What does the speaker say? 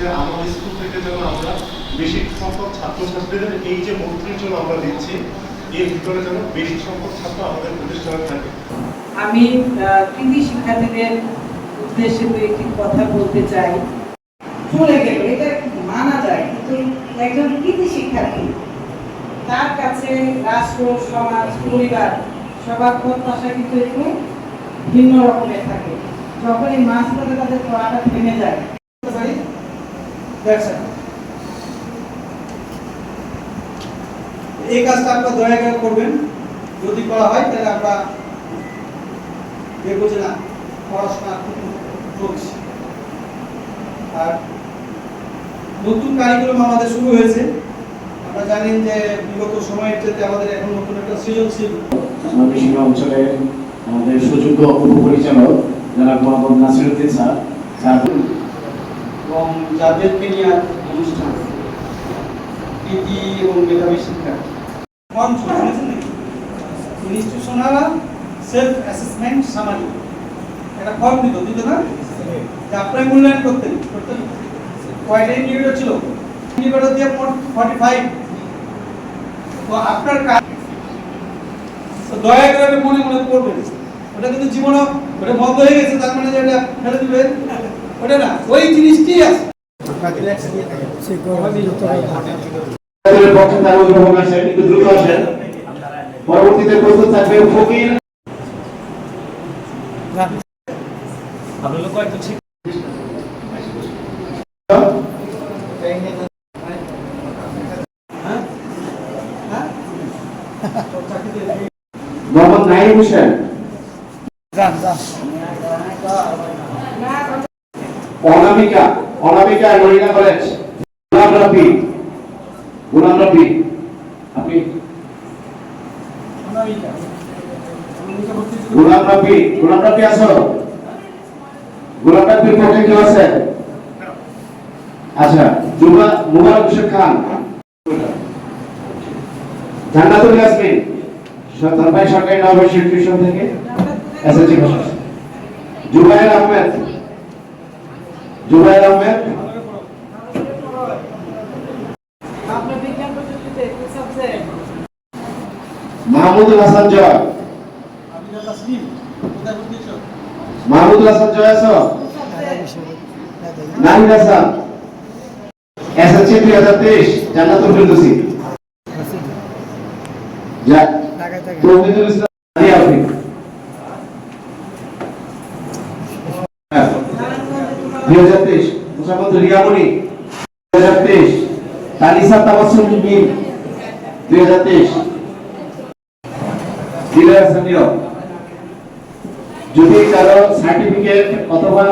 যে আমাদের স্কুল থেকে যেন আমরা বেশি সংখ্যক ছাত্রছাত্রীদের এই যে ভর্তির জন্য আমরা দিচ্ছি, এর ভিতরে যেন বেশি সংখ্যক ছাত্র আমাদের প্রতিষ্ঠানে থাকে। আমি কৃতি শিক্ষার্থীদের উদ্দেশ্যে দু একটি কথা বলতে চাই। চলে গেল, এটা মানা যায়, কিন্তু একজন কৃতি শিক্ষার্থী, তার কাছে রাষ্ট্র, সমাজ, পরিবার, সবার প্রত্যাশা কিন্তু একটু ভিন্ন রকমের থাকে। যখন এই মাঝপথে তাদের পড়াটা থেমে যায় পারি এই কাজটা আপনারা দয়া করে করবেন। যদি করা হয়, তাহলে আমরা দেখব যে না, পড়াশোনা চলছে। আর নতুন কারিকুলাম আমাদের শুরু হয়েছে। আমরা জানেন যে বিগত সময়ের চেয়ে আমাদের এখন নতুন একটা সৃজনশীল সীমা অঞ্চলের আমাদের সুযোগ্য উপপরিচালক যারা মোহাম্মদ নাসিরুদ্দিন স্যার স্যার। এবং যাদেরকে নিয়ে আজ অনুষ্ঠান কৃতি এবং মেধাবী শিক্ষা। ফর্ম দিত না? ছিল? ফর্টি ফাইভ তো আপনার কাজ দয়া মনে মনে ওটা কিন্তু জীবনে ওটা বন্ধ হয়ে গেছে, তার মানে যে এটা ফেলে দিবেন। ওটা না ওই জিনিসটি আছে। পরবর্তীতে প্রস্তুত থাকবে ফকির মোহাম্মদ নাইম হোসেন অনামিকা অনামিকা মহিলা কলেজ গুলাম রফি গুলাম রফি আপনি? গুলাম রফি গুলাম রফি আসো গুলাম রফির পক্ষে কেউ আছে? আচ্ছা মুবারক হোসেন খান। জান্নাতুল ইয়াসমিন। সরকারি সরকারি নববর্ষের থেকে? এসএসসি ভাষা জুবাইর আহমেদ। জুবাইর আহমেদ মাহমুদুল হাসান জয়। মাহমুদুল হাসান জয় আছো? নাহিদ হাসান। এসএসসি দুই হাজার তেইশ জান্নাতুল ফিরদৌসি। যা তৌহিদুল দুই হাজার তেইশ দুই হাজার তেইশ মিম দুই হাজার তেইশ। যদি কারও সার্টিফিকেট অথবা